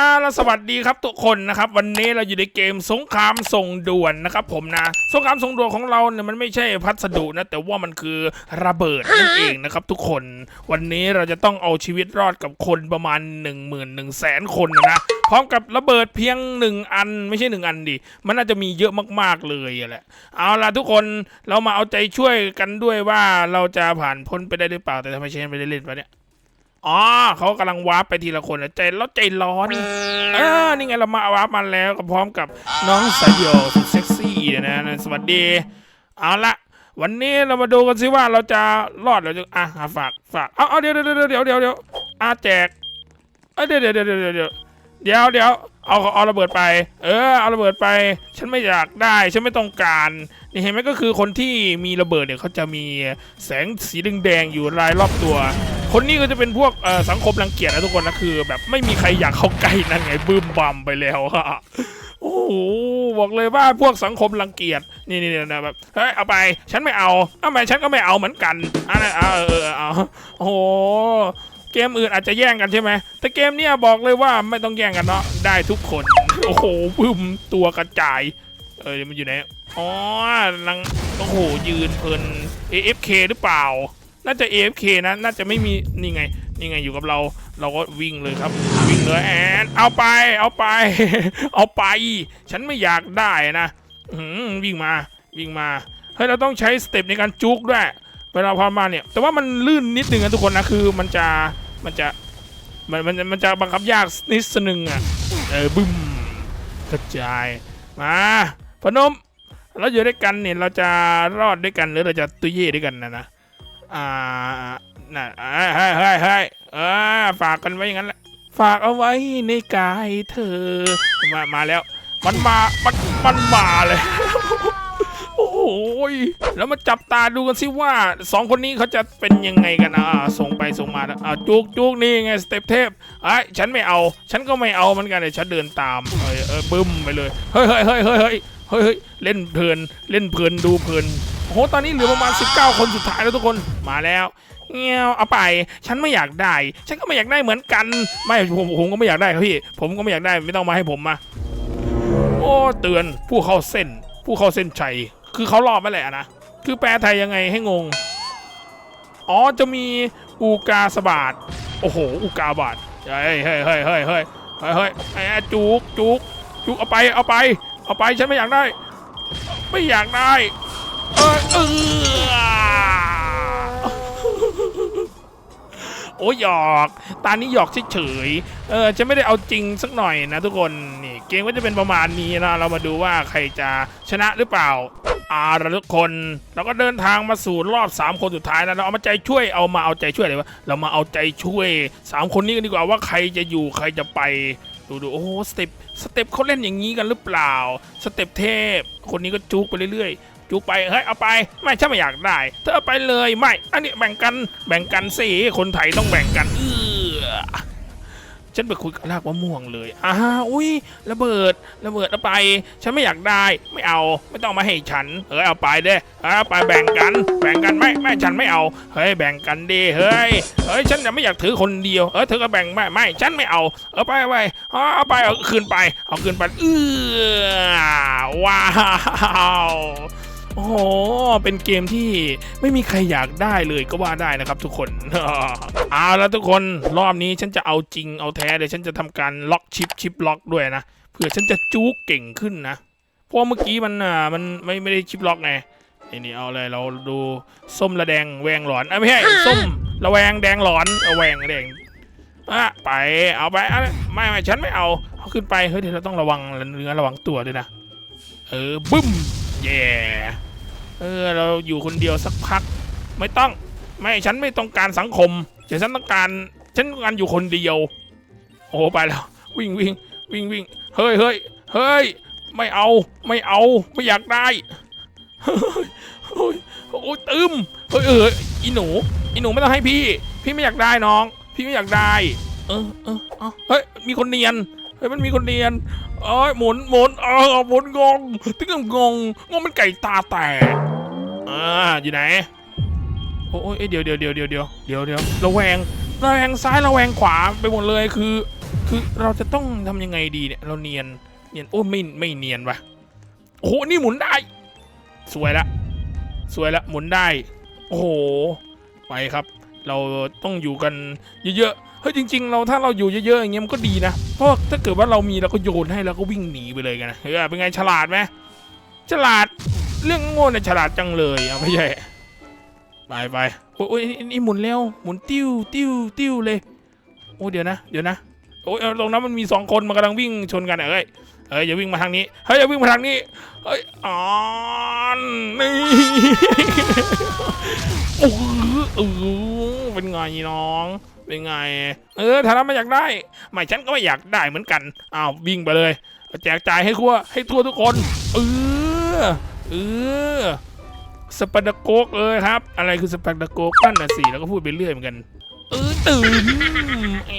อ่าแล้วสวัสดีครับทุกคนนะครับ วันนี้เราอยู่ในเกมสงครามส่งด่วนนะครับ ผมนะสงครามส่งด่วนของเราเนี่ยมันไม่ใช่พัสดุนะแต่ว่ามันคือระเบิดนั่นเองนะครับ ทุกคนวันนี้เราจะต้องเอาชีวิตรอดกับคนประมาณ 1 1 0 0 0 0แสนคนนะพร้อมกับระเบิดเพียงหนึ่งอันไม่ใช่หนึ่งอันดิมันน่าจะมีเยอะมาก ๆเลยอะแหละเอาล่ะทุกคนเรามาเอาใจช่วยกันด้วยว่าเราจะผ่านพ้นไปได้หรือเปล่าแต่ทำไมเชนไม่ได้เล่นวะเนี่ย อ๋อเขากำลังวาร์ปไปทีละคนนะใจแล้วใจร้อนเออนี่ไงเรามาวาร์ปมาแล้วก็พร้อมกับน้องสายเดี่ยวสุดเซ็กซี่เนี่ยนะสวัสดีเอาละวันนี้เรามาดูกันสิว่าเราจะรอดหรือจะอะอะฝากฝากเอาเอาเดี๋ยวเดี๋ยวเดี๋ยวเดี๋ยวเดี๋ยวอาแจกเอ้ยเดี๋ยวเดี๋ยวเดี๋ยวเดี๋ยวเดี๋ยวเดี๋ยวเอาเอาระเบิดไป เออเอาระเบิดไป ฉันไม่อยากได้ ฉันไม่ต้องการ นี่เห็นไหมก็คือคนที่มีระเบิดเนี่ยเขาจะมีแสงสีแดงๆอยู่รายรอบตัว คนนี้ก็จะเป็นพวกอ่อสังคมรังเกียจนะทุกคนนะคือ แบบไม่มีใครอยากเข้าใกล้นั่นไงบึ้มบัมไปแล้วอะโอ้โหบอกเลยว่าพวกสังคมรังเกียจนี่นี่นี่นะแบบเฮ้ยเอาไปฉันไม่เอาเอาไปฉันก็ไม่เอาเหมือนกันอันนั้นเอาเออเออเอาโอ้ เกมอื่นอาจจะแย่งกันใช่ไหม แต่เกมเนี้ยบอกเลยว่าไม่ต้องแย่งกันเนาะ ได้ทุกคน โอ้โหบึ้มตัวกระจาย เออมันอยู่ไหน อ๋อลัง โอ้โห ยืนเพลิน AFK หรือเปล่า น่าจะ AFK นะ น่าจะไม่มี นี่ไง นี่ไง อยู่กับเรา เราก็วิ่งเลยครับ วิ่งเลยแอน เอาไป เอาไป เอาไป ฉันไม่อยากได้นะวิ่งมา วิ่งมา เฮ้ย เราต้องใช้สเต็ปในการจุกด้วย เวลาพอมาเนี่ย แต่ว่ามันลื่นนิดนึงนะทุกคนนะ คือมันจะมันจะมันมันมันจะบังคับยากนิดนึงอะ เออบึ้มกระจาย มาพนม เราอยู่ด้วยกันเนี่ยเราจะรอดด้วยกันหรือเราจะตุยเย่ด้วยกันนะนะ อ่า น่ะเฮ้ยเฮ้ยเฮ้ยเออฝากกันไว้อย่างนั้นแหละ ฝากเอาไว้ในกายเธอ มา มาแล้ว มันมา มัน มันมาเลย ยแล้วมาจับตาดูกันสิว่าสองคนนี้เขาจะเป็นยังไงกันอ่าส่งไปส่งมาอ่าจุกจุกนี่ไงสเต็ปเทพไอ้ฉันไม่เอา ฉันก็ไม่เอาเหมือนกันเลยฉันเดินตามเออเออบึ้มไปเลยเฮ้ยเฮ้ยเฮ้ยเฮ้ยเฮ้ยเฮ้ยเฮ้ยเล่นเพลินเล่นเพลินดูเพลินโอ้โหตอนนี้เหลือประมาณ 19 คนสุดท้ายแล้วทุกคนมาแล้วเงี้ยวเอาไป ฉันไม่อยากได้ ฉันก็ไม่อยากได้เหมือนกัน ไม่ผมผมก็ไม่อยากได้ครับพี่ ผมก็ไม่อยากได้ไม่ต้องมาให้ผมมา โอ้เตือนผู้เข้าเส้น ผู้เข้าเส้นชัย คือเขารอบมาแหละนะ คือแปลไทยยังไงให้งง อ๋อจะมีอูกาสบาดโอ้โห อูกาบาดเฮ้ยเฮ้ยเฮ้ยเฮ้ยเฮ้ยเฮ้ยเฮ้ยไอ้จุกจุกจุกเอาไปเอาไป เอาไปฉันไม่อยากได้ ไม่อยากได้เออเออโอ้ยหยอกตานี้หยอกเฉยเออจะไม่ได้เอาจริงสักหน่อยนะทุกคนนี่เกมก็จะเป็นประมาณนี้นะเรามาดูว่าใครจะชนะหรือเปล่า อาละทุกคนเราก็เดินทางมาสู่รอบ 3 คนสุดท้ายนะเราเอามาใจช่วยเอามาเอาใจช่วยเลยวะเรามาเอาใจช่วย 3 คนนี้กันดีกว่าว่าใครจะอยู่ใครจะไปดูดูโอ้โหสเต็ปสเต็ปเขาเล่นอย่างนี้กันหรือเปล่า สเต็ปเทพ คนนี้ก็จุกไปเรื่อยๆ จุกไปเฮ้ยเอาไปไม่ฉันไม่อยากได้ เธอเอาไปเลยไม่ อันนี้แบ่งกันแบ่งกันสิคนไทยต้องแบ่งกันเออ ฉันไปคุยกับลากมะม่วงเลยอ้าอุ้ยระเบิดระเบิดเอาไป ฉันไม่อยากได้ ไม่เอา ไม่ต้องมาให้ฉัน เฮ้ยเอาไปเด้เอาไปแบ่งกัน แบ่งกันไม่ไม่ฉันไม่เอา เฮ้ยแบ่งกันดิเฮ้ย เฮ้ยฉันจะไม่อยากถือคนเดียว เออเธอก็แบ่งไม่ไม่ฉันไม่เอา เอาไปไปเอาเอาไปเอาคืนไป เอาคืนไปเออว้าว อ้โห เป็นเกมที่ไม่มีใครอยากได้เลยก็ว่าได้นะครับทุกคนเอาแล้วทุกคนรอบนี้ฉันจะเอาจริงเอาแท้เลยฉันจะทำการล็อกชิปชิปล็อกด้วยนะเผื่อฉันจะจู๊กเก่งขึ้นนะเพราะว่าเมื่อกี้มันอะมันไม่ไม่ได้ชิปล็อกไงนี่นี่เอาเลยเราดูส้มระแดงแวงหลอนอะไม่ใช่ส้มระแวงแดงหลอนเอาแวงแดงอะไปเอาไปอะไม่ไม่ฉันไม่เอาเอาขึ้นไปเฮ้ยเดี๋ยวเราต้องระวังเนื้อระวังตัวด้วยนะเออบึ้มแย่ เออเราอยู่คนเดียวสักพัก ไม่ต้องไม่ฉันไม่ต้องการสังคมแต่ฉันต้องการฉันต้องการอยู่คนเดียว โอ้ไปแล้ววิ่งวิ่งวิ่งวิ่งเฮ้ยเฮ้ยเฮ้ยไม่เอาไม่เอาไม่อยากได้เฮ้ยเฮ้ยโอ้ยตึมเฮ้ยเอออีหนูอีหนูไม่ต้องให้พี่ พี่ไม่อยากได้น้อง พี่ไม่อยากได้ เออเออเอาเฮ้ยมีคนเนียนเฮ้ยมันมีคนเนียนเอ้ยหมุนหมุนเออหมุนงงตึ้งงงงงเป็นไก่ตาแตก อ่าอยู่ไหนโอ้ยเอ้ยเดี๋ยวเดี๋ยวเดี๋ยวเดี๋ยวเดี๋ยวเดี๋ยวเดี๋ยวระแวงระแวงซ้ายระแวงขวาไปหมดเลยคือ คือเราจะต้องทำยังไงดีเนี่ย เราเนียนเนียนโอ้ไม่ไม่เนียนวะโอ้โหนี่หมุนได้ สวยละ สวยละหมุนได้ โอ้โหไปครับ เราต้องอยู่กันเยอะๆเฮ้ยจริง ๆ เราถ้าเราอยู่เยอะๆอย่างเงี้ยมันก็ดีนะเพราะถ้าเกิดว่าเรามีเราก็โยนให้แล้วก็วิ่งหนีไปเลยกันนะเฮ้ยเป็นไงฉลาดไหมฉลาด เรื่องโง่เนี่ยฉลาดจังเลยเอาไม่ใช่ไปไปโอ้ยนี่หมุนเร็วหมุนติ้วติ้วติ้วเลย โอ้เดี๋ยวนะ เดี๋ยวนะโอ้ยตรงนั้นมันมีสองคนมันกำลังวิ่งชนกันเอ้ยเฮ้ยอย่าวิ่งมาทางนี้เฮ้ยอย่าวิ่งมาทางนี้เฮ้ยอ๋อนี่โอ้เออเป็นไงน้องเป็นไง เออถ้าเราไม่อยากได้ไม่ฉันก็ไม่อยากได้เหมือนกันอ้าววิ่งไปเลยแจกจ่ายให้ทั่วให้ทั่วทุกคนเออ เออสปาร์ดาโกกเลยครับ อะไรคือสปาร์ดาโกกนั่นน่ะสิแล้วก็พูดไปเรื่อยเหมือนกัน เออตื่นเอ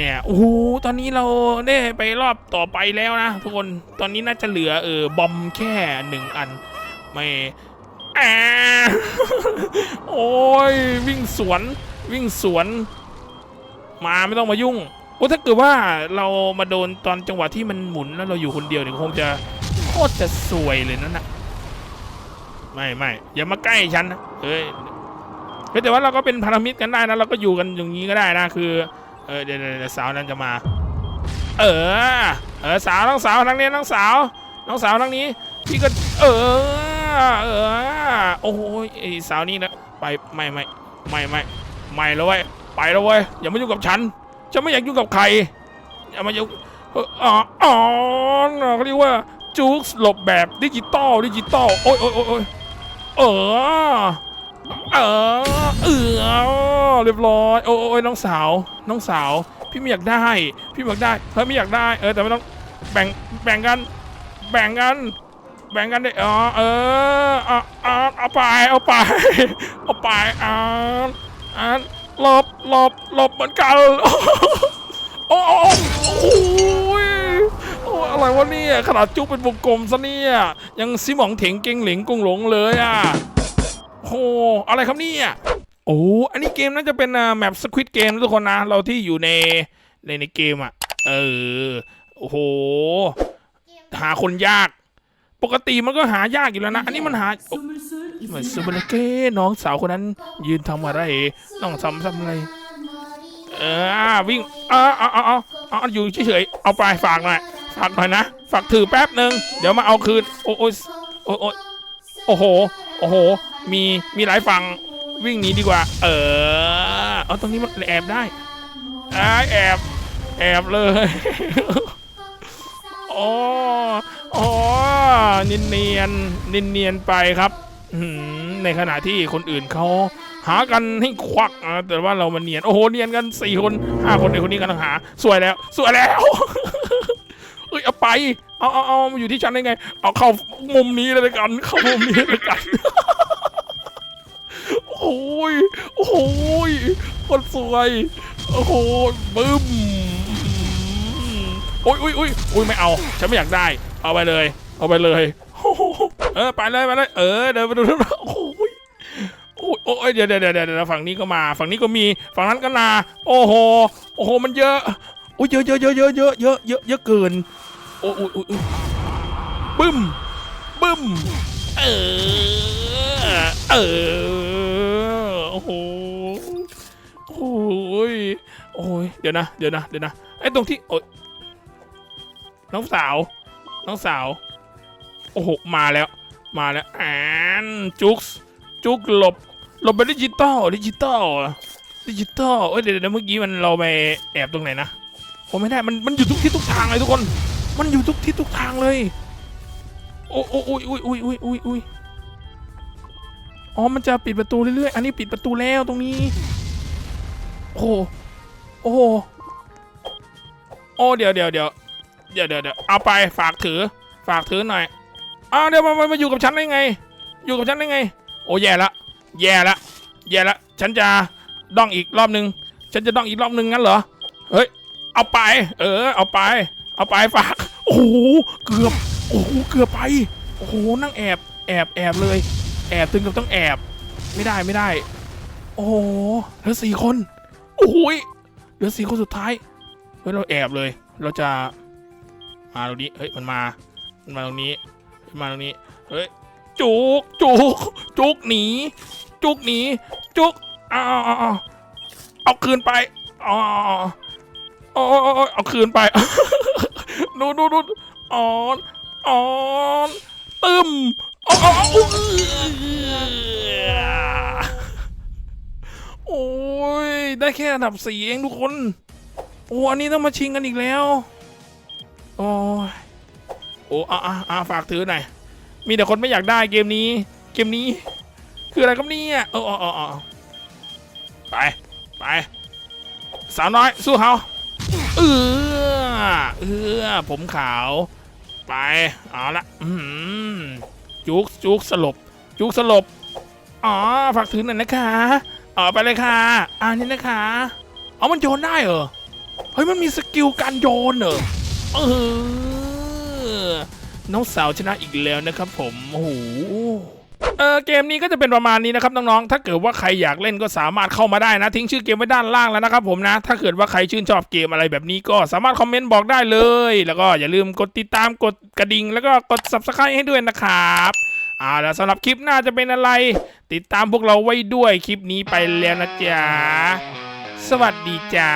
อโอ้โหตอนนี้เราได้ไปรอบต่อไปแล้วนะทุกคนตอนนี้น่าจะเหลือเออบอมแค่หนึ่งอันไม่อ่าโอ้ยวิ่งสวนวิ่งสวน มาไม่ต้องมายุ่งโอ้ถ้าเกิดว่าเรามาโดนตอนจังหวะที่มันหมุนแล้วเราอยู่คนเดียวเนี่ยคงจะ ตรจะสวยเลยนั่นนะไม่ไม่อย่ามาใกล้ฉันนะเฮ้ยเแต่ว่าเราก็เป็นพันธมิตรกันได้นะเราก็อยู่กันอย่างนี้ก็ได้นะคือเออเดี๋ยวเดี๋ยวเดี๋ยวสาวนั้นจะมา เออเออสาวน้องสาวทั้งนี้น้องสาวน้องสาวทั้งนี้พี่ก็เออเออโอ้ยไอ้สาวนี่นะไปไม่ไม่ไม่ไม่ไม่แล้วเว้ยไปแล้วเว้ยอย่ามายุ่งกับฉันฉันไม่อยากยุ่งกับใครอย่ามายุ่งเอออ๋ออ๋อเขาเรียกว่า จูกหลบแบบดิจิตอลดิจิตอลโอ้ยโอ้ยโอ้ยโอ้ยเออเออเออเรียบร้อยโอ้ยโอ้ยน้องสาว น้องสาว พี่ไม่อยากได้ พี่ไม่อยากได้เฮ้ยไม่อยากได้ เออแต่ไม่ต้องแบ่งแบ่งกัน แบ่งกัน แบ่งกันได้อ๋อเออเอาเอาเอาไปเอาไปเอาไปอ่าอ่าหลบหลบหลบเหมือนกันโอ้โอ้โอ้ยโอ้ยอะไร วะเนี่ยขนาดจุ๊บเป็นวงกลมซะเนี่ยยังซิหมองเถงเก่งเหลงกงหลงเลยอะโอ้อะไรครับเนี่ยโอ้อันนี้เกมน่าจะเป็นแมปสควิตเกมทุกคนนะ เราที่อยู่ในในในเกมอะเออโอ้โห หาคนยาก ปกติมันก็หายากอยู่แล้วนะ อันนี้มันหาเหมือนซูเปอร์เก้น้องสาวคนนั้น ยืนทำอะไรน้องทำทำอะไรเออวิ่งเออเอาเอาเอาเอาอยู่เฉยๆเอาไปฝากหน่อย ฝากหน่อยนะฝากถือแป๊บหนึ่งเดี๋ยวมาเอาคืน โอ้โอ้ยโอ้โอ้ยโอ้โห โอ้โห มีมีหลายฝั่งวิ่งหนีดีกว่า เออเอาตรงนี้มันแอบได้อ่าแอบแอบเลยอ๋ออ๋อเนียนเนียนนียนเนียนไปครับในขณะที่คนอื่นเขาหากันให้ควักอะแต่ว่าเรามันเนียน โอ้โห เนียนกันสี่คนห้าคนในคนนี้กำลังหา สวยแล้ว สวยแล้ว เอ้ยเอาไป เอาเอาเอามาอยู่ที่ฉันได้ไง เอาเข้ามุมนี้เลยกัน เข้ามุมนี้เลยกัน โอ้ย โอ้ยคนสวย โอ้โหบึ้มโอ้ยอุ้ยอุ้ยอุ้ยไม่เอา ฉันไม่อยากได้ เอาไปเลย เอาไปเลย เออไปเลยไปเลย เออเดี๋ยวไปดูโอ้ยโอ้ยเดี๋ยวเดี๋ยวเดี๋ยวฝั่งนี้ก็มา ฝั่งนี้ก็มี ฝั่งนั้นก็นา โอ้โห โอ้โห มันเยอะ โอ้ยเยอะเยอะเยอะเยอะเยอะเยอะเยอะเกิน โอ้ยโอ้โอ้บึ้ม บึ้ม เออ เออ โอ้โห โอ้ย โอ้ย เดี๋ยวนะ เดี๋ยวนะ เดี๋ยวนะ ไอ้ตรงที่ โอ้ย น้องสาว น้องสาว โอ้โห มาแล้ว มาแล้วอ่านจุกส์จุกหลบ หลบไปดิจิตอล ดิจิตอล ดิจิตอล เอ้ยเดี๋ยวเดี๋ยวเมื่อกี้มันเราไปแอบตรงไหนนะผมไม่ได้ มัน มันอยู่ทุกที่ทุกทางเลยทุกคน มันอยู่ทุกที่ทุกทางเลย โอ้โอ้โอ้ยอุ้ยอุ้ยอุ้ยอุ้ยอุ้ยอ๋อ มันจะปิดประตูเรื่อยๆ อันนี้ปิดประตูแล้วตรงนี้ โอ้โหโอ้โหโอ้เดี๋ยวเดี๋ยวเดี๋ยวเดี๋ยวเดี๋ยวเดี๋ยวเอาไปฝากถือ ฝากถือหน่อยอ้าวเดี๋ยวมามามาอยู่กับฉันได้ไง อยู่กับฉันได้ไง โอ้แย่ละแย่ละแย่ละฉันจะด้องอีกรอบนึง ฉันจะด้องอีกรอบนึงงั้นเหรอ เฮ้ย เอาไป เออ เอาไป เอาไปฝาก อ้โหเกือบโอ้โหเกือบไปโอ้โหนั่งแอบแอบแอบเลย แอบถึงกับต้องแอบ ไม่ได้ไม่ได้ โอ้โหเหลือสี่คนโอ้ยเหลือสี่คนสุดท้ายเฮ้ยเราแอบเลย เราจะมาตรงนี้เฮ้ยมันมา มันมาตรงนี้มันมาตรงนี้เฮ้ยจุกจุกจุกหนีจุกหนีจุกเอาเอาเอาเอาคืนไปอ๋ออ๋อเอาคืนไป ดูดูดูอ่อนอ่อนตึมอาเอโอ้ย ได้แค่อันดับสี่เองทุกคน โอ้อันนี้ต้องมาชิงกันอีกแล้ว โอ้ยโอ้อะอะฝากถือหน่อย มีแต่คนไม่อยากได้เกมนี้ เกมนี้ คืออะไรครับเนี่ยเออออเออเออไป ไป สาวน้อย สู้เขาเออ เออผมขาว ไป เอาละจุกจุกสลบ จุกสลบ อ๋อฝากถือหน่อยนะคะอ๋อไปเลยค่ะอ่านี่นะคะเอามันโยนได้เหรอ เฮ้ย มันมีสกิลการโยนเหรอ เออ น้องสาวชนะอีกแล้วนะครับผมโอ้โห เออเกมนี้ก็จะเป็นประมาณนี้นะครับน้องๆ ถ้าเกิดว่าใครอยากเล่นก็สามารถเข้ามาได้นะ ทิ้งชื่อเกมไว้ด้านล่างแล้วนะครับผมนะ ถ้าเกิดว่าใครชื่นชอบเกมอะไรแบบนี้ก็สามารถคอมเมนต์บอกได้เลย แล้วก็อย่าลืมกดติดตามกดกระดิ่ง แล้วก็กด subscribe ให้ด้วยนะครับอ่าแล้วสำหรับคลิปหน้าจะเป็นอะไร ติดตามพวกเราไว้ด้วยคลิปนี้ไปแล้วนะจ๊ะ สวัสดีจ้า